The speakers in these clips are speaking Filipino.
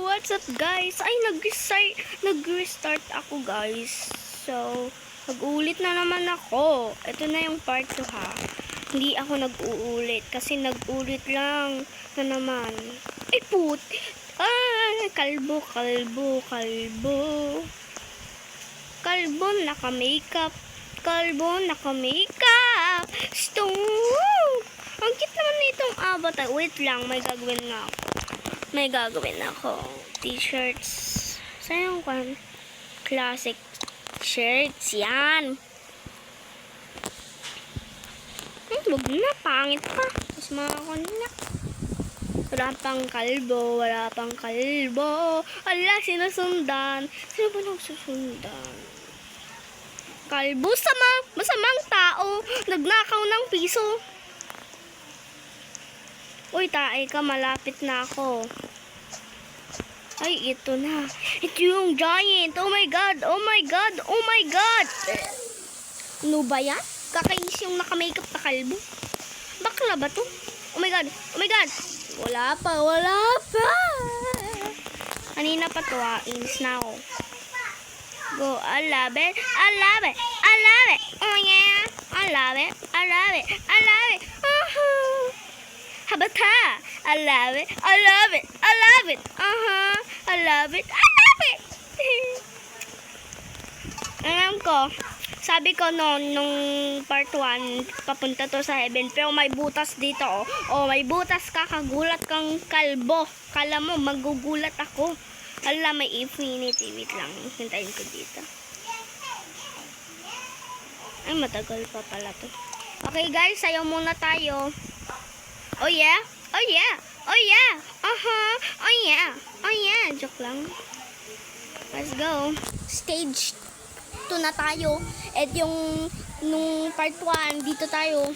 what's up guys? Ay, nag-restart, nag-restart ako guys. So, nag-uulit na naman ako. Ito na yung part 2 ha. Hindi ako nag-uulit kasi nag-ulit lang na naman. Ay, put. Ah, kalbo, kalbo, kalbo. Kalbo, naka-makeup. Kalbo, naka-makeup. Stone. Ang cute naman nitong avatar. Wait lang, may gagawin na ako. May gagawin ako. T-shirts. Saan yung kwan? Classic shirts. Yan. Hmm, wag na. Pangit pa. Mas mga kwan na. Wala pang kalbo. Wala pang kalbo. Ala, sinusundan. Sino ba nagsusundan? Kalbo sama, masamang tao. Nagnakaw ng piso. Uy, tae ka, malapit na ako. Ay, ito na. Ito yung giant. Oh my God, oh my God, oh my God. Ano ba yan? Kakainis yung nakamakeup na kalbo. Bakla ba to? Oh my God, oh my God. Wala pa, wala pa. Kanina pa to ah, inis na ako. Go, I love it, I love it, I love it. Oh yeah, I love it, I love it, I love it. Habata. I love it. I love it. I love it. Uh-huh. I love it. I love it. Alam ko, sabi ko noon, nung part 1, papunta to sa heaven. Pero may butas dito, oh. Oh, may butas ka, kagulat kang kalbo. Kala mo, magugulat ako. Hala, may infinity. Wait lang, hintayin ko dito. Ay, matagal pa pala to. Okay guys, sayo muna tayo. Oh yeah? Oh yeah? Oh yeah? Uh-huh. Oh yeah. Oh yeah. Joke lang. Let's go. Stage 2 na tayo. At yung nung part 1, dito tayo.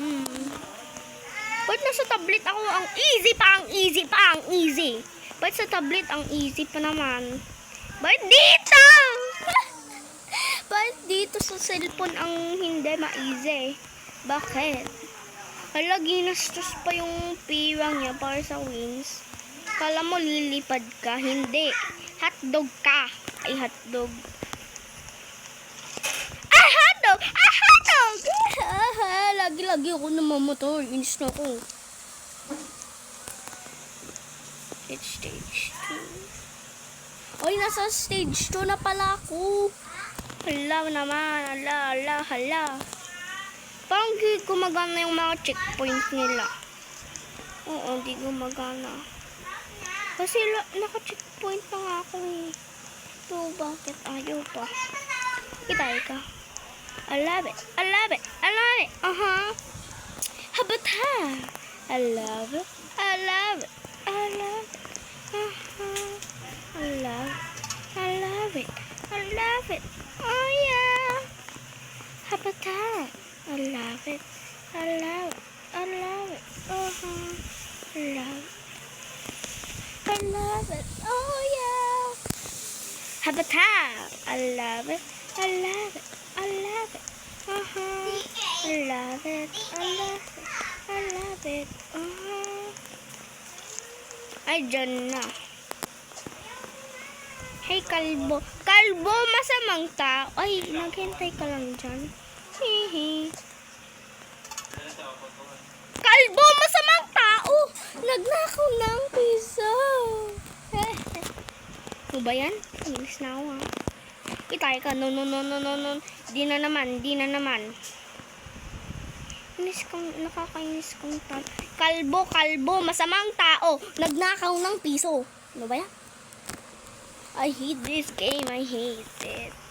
Hmm. Ba't nasa tablet ako? Ang easy pa, ang easy pa, ang easy. Ba't sa tablet ang easy pa naman? Ba't dito? Ba't dito sa cellphone ang hindi ma-easy? Bakit? Hala, ginastos pa yung piwang niya para sa wings. Kala mo lilipad ka? Hindi. Hotdog ka. Ay, hotdog. Ah, hotdog! Ah, hotdog! Lagi-lagi ako namamotor. Inis na ako. It's stage 2. Ay, nasa stage 2 na pala ako. Hala naman. Hala, hala, hala. Parang di gumagana yung mga checkpoint nila. Oo, di gumagana. Kasi naka-checkpoint na nga ako eh. So, bakit ayaw pa? Itay ka. I love it. I love it. I love it. Uh-huh. Habat ha. I love it. I love it. I love it. Uh-huh. I love I love it. I love it. Oh, yeah. Habat ha. I love it. I love it. I love it. Uh-huh. I love it. I love it. Oh yeah. Habata. I love it. I love it. I love it. Uh-huh. I love it. I love it. I love it. Uh-huh. Ay, dyan na. Hey, kalbo. Kalbo, masamang tao. Ay, naghintay ka lang dyan. Hihi. Kalbo, masamang tao! Nagnakaw ng piso. Ano ba yan? Inis na ako ha. Itay ka. No, no, no, no, no, no. Di na naman, di na naman. Inis kang, nakakainis kang tao. Kalbo, kalbo, masamang tao. Nagnakaw ng piso. Ano ba yan? I hate this game. I hate it.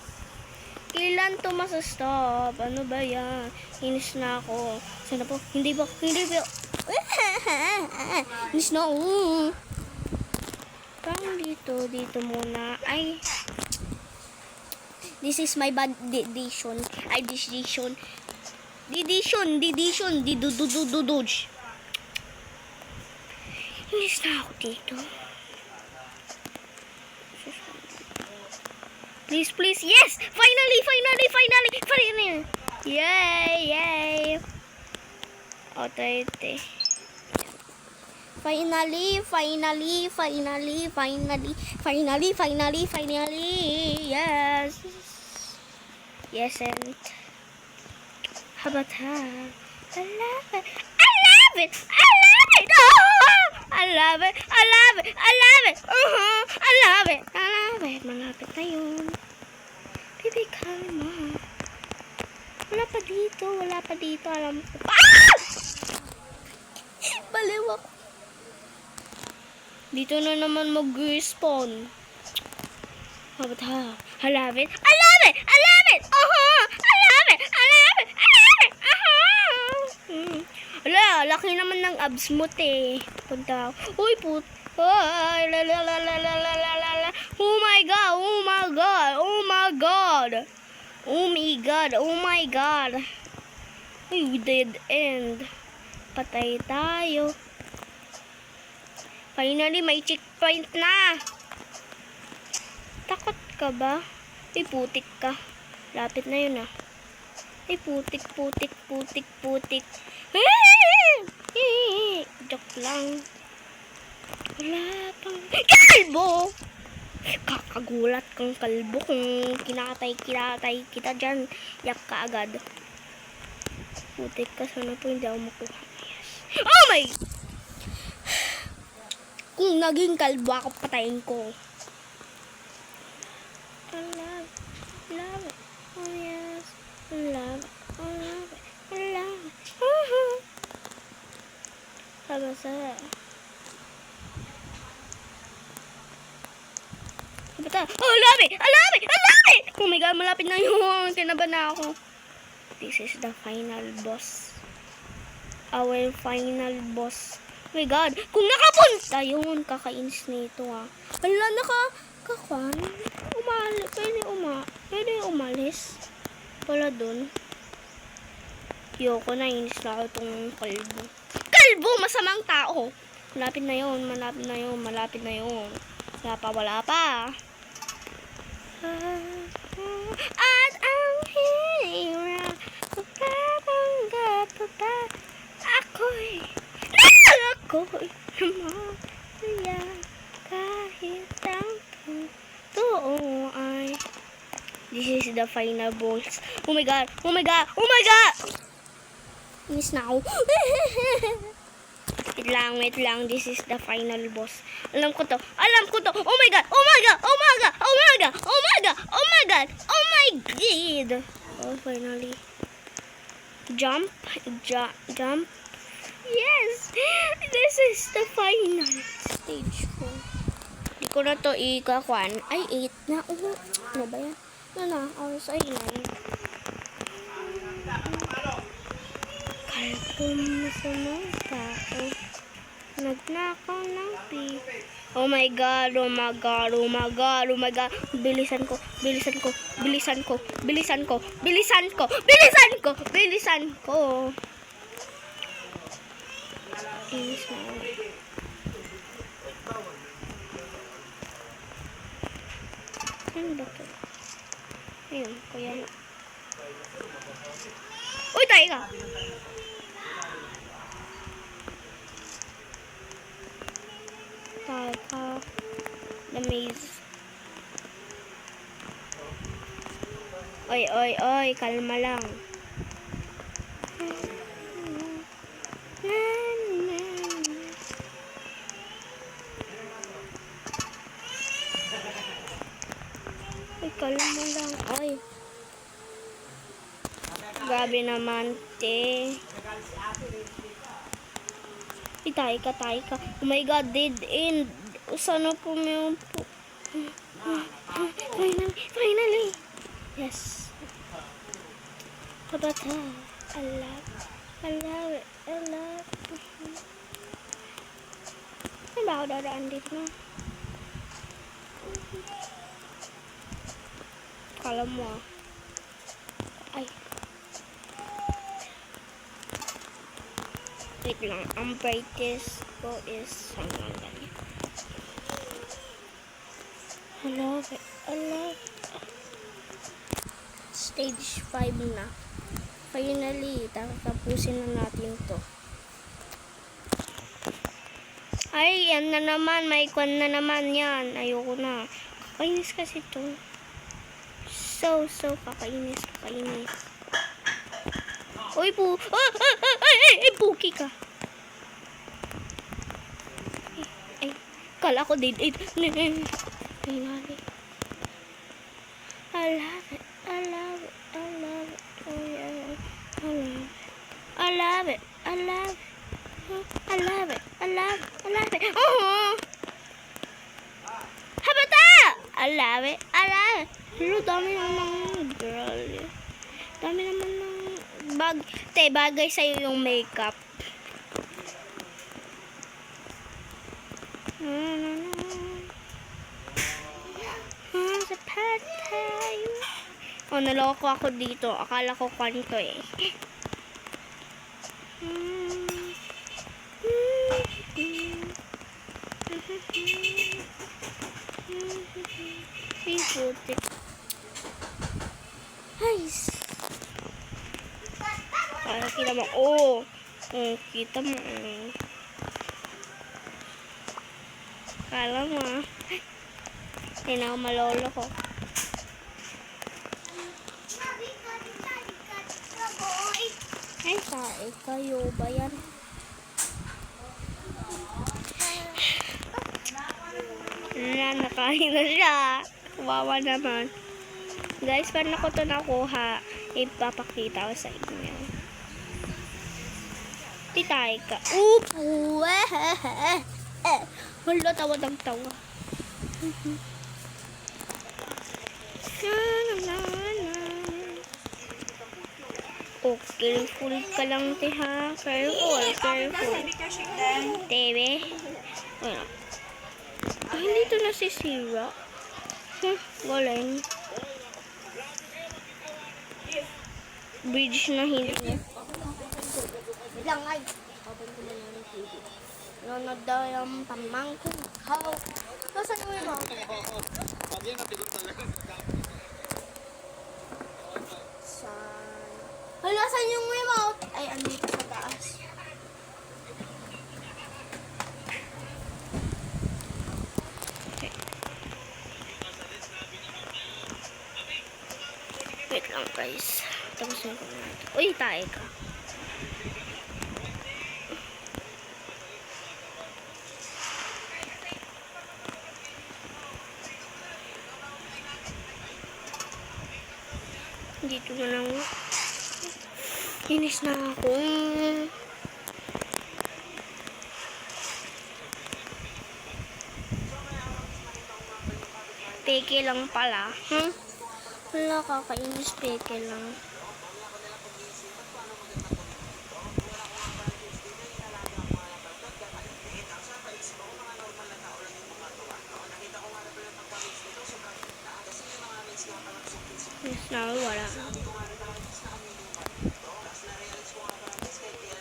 Kailan to masastop? Ano ba yan? Inis na ako. Sana po? Hindi ba? Hindi ba? Inis na ako. Parang dito, dito muna. Ay. This is my bad decision. Ay, decision. Decision, decision, didudududududge. Inis na ako dito. Please, please. Yes! Finally, finally, finally, finally. Yay, yay. 30. Finally, finally, finally, finally, finally, finally, finally, yes. Yes, and how about that? I love it. I love it. I love it. Oh, I love it. I love it. I love it. Uh-huh. I love it. I love it. Malapit na yun. Baby, kalma. Wala pa dito. Wala pa dito. Alam ko. Ah! Baliw ako. Dito na naman mag-respawn. How about ha? I love it. I love it. I love it. Uh-huh. I love it. I love it. I love it. Uh-huh. Hmm. Ala, laki naman ng abs mo, te. Punta. Uy, put. Ay, la la la la la la la la. Oh my god. Oh my god. Oh my god. Oh my god. Oh my god. We dead end. Patay tayo. Finally, may checkpoint na. Takot ka ba? Ay, putik ka. Lapit na yun ah. Ay, putik, putik, putik, putik. Joke lang. Wala pang... Kalbo! Kakagulat kang kalbo kung kinatay-kinatay kita dyan. Yak ka agad. Putik ka. Sana po hindi ako makuha. Yes. Oh my! Kung naging kalbo ako, patayin ko. I love, love it. Oh yes, I love it. I love it. I love it. Sabi sa... Sabi ta, oh, I love it! I love it! I love it! Oh my God, malapit na yun. Kinaban na ako. This is the final boss. Our final boss. Oh my God, kung nakapunta yun, kakainis na ito ah. Wala, naka, kakwan, umalis, pwede uma, pwede umalis. Wala dun. Yoko, nainis na ako itong kalbo. Kalbo! Masamang tao! Malapit na yun, malapit na yun, malapit na yun. Wala pa, wala pa. At ang hirap, papapanggap pa ako'y ako'y masaya kahit ang totoo ay This is the final boss. Oh my god! Oh my god! Oh my god! Miss na ako. wait lang, wait lang. This is the final boss. Alam ko to. Alam ko to. Oh my god! Oh my god! Oh my god! Oh my god! Oh my god! Oh my god! Oh, finally. Jump. Ju jump. Yes! This is the final stage ko. Hindi ko na to ikakwan. Ay, 8 na. Oh, ano ba yan? Ano na? Oras ay 9. Kalpom na sa mga tao. Nagnakaw ng pi. Oh my god, oh my god, oh my god, oh my god. Bilisan ko, bilisan ko, bilisan ko, bilisan ko, bilisan ko, bilisan ko, bilisan ko. Inis na. Ano ba to? Ayun, kuya na. Uy, tayo ka! The maze. Oy, oy, oy, kalma lang. Ay, kalma lang. Ay. Grabe naman, te. Ay, tayo ka, tayo ka. Oh my God, dead end. Sana po. Finally, finally. Yes. How about that? I love, I love it. I love it. Saan ba ako dadaan dito na? Kala mo ah. Ay. Wait lang. Ang brightest ko is hanggang ganyan. I love it. I love it. Stage 5 na. Finally, tatapusin na natin to. Ay, yan na naman. May kwan na naman yan. Ayoko na. Kakainis kasi to. So, so, kakainis, kakainis. Uy, po. Ah, ah, ah, ay, ay, ay, puki ka. Ay, ay, kala ko din. Ay, ay, ay, ay, nari. I love it, I love it, I love it, oh yeah, I love it, I love it, I love it, I love it, I love it, I love it, oh! Habata! I love it, I love it. Pero dami naman girl. Dami naman ng bag. Te, bagay sa'yo yung makeup. Ah, sa patay. Oh, naloko ako dito. Akala ko kanto eh. Ay, putik. Ay, para kita mo. Oh, oh kita mo. oh. Kala mo ah. Hindi na ako malolo ko. Ay, sae kayo ba yan? Na, nakain na siya. Kawawa naman. Guys, paano ko to nakuha? Ipapakita ko sa inyo. Titay ka. Upo! Hala, tawa ng tawa. Oh, careful ka lang, te, ha? Careful, careful. Tebe. Ano? Ay, hindi ito nasisira. Hmm, galing. Bridge na hindi. Lang ay. Nanonood daw yung pamangkin. How? Nasaan yung mga? Saan? Hala, saan yung remote? Ay, andito sa taas. Okay. Wait lang guys. Ko na ito. Uy, tae ka. Dito na lang. Inis na ako. Peke lang pala. Hmm? Wala kakainis peke lang. Yes, na wala.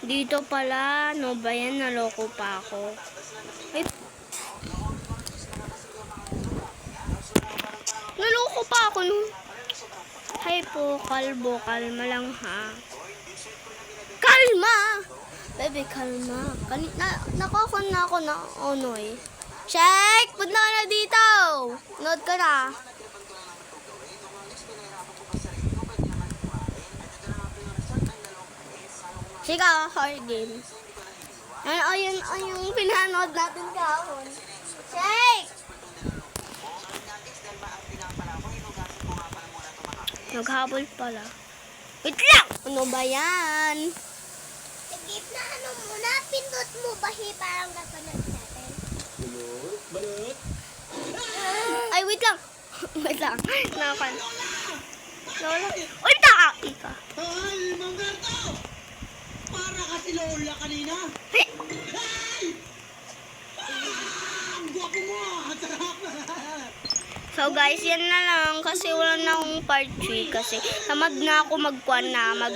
Dito pala, no ba yan? Naloko pa ako. Ay. Naloko pa ako nun. Hay po, kalbo, kalma lang ha. Kalma! Bebe, kalma. Kani na, nakakon na ako na onoy. Check! Punta ka na dito! Nood ka na. Sige, hard game. Ay, ayun, ayun yung pinanood natin kahapon. Shake! Naghabol pala. Wait lang! Ano ba yan? Sige na ano muna, pindot mo bahi parang napanood natin. Balut! Ay, wait lang. wait lang. Nakan. Lola. Uy, taaki ka. Ay! Kasi Lola kanina. Hey! Ay! Ah, Ang gwapo mo! Ang sarap! So guys, yan na lang kasi wala na akong part 3 kasi tamad na ako magkuhan na mag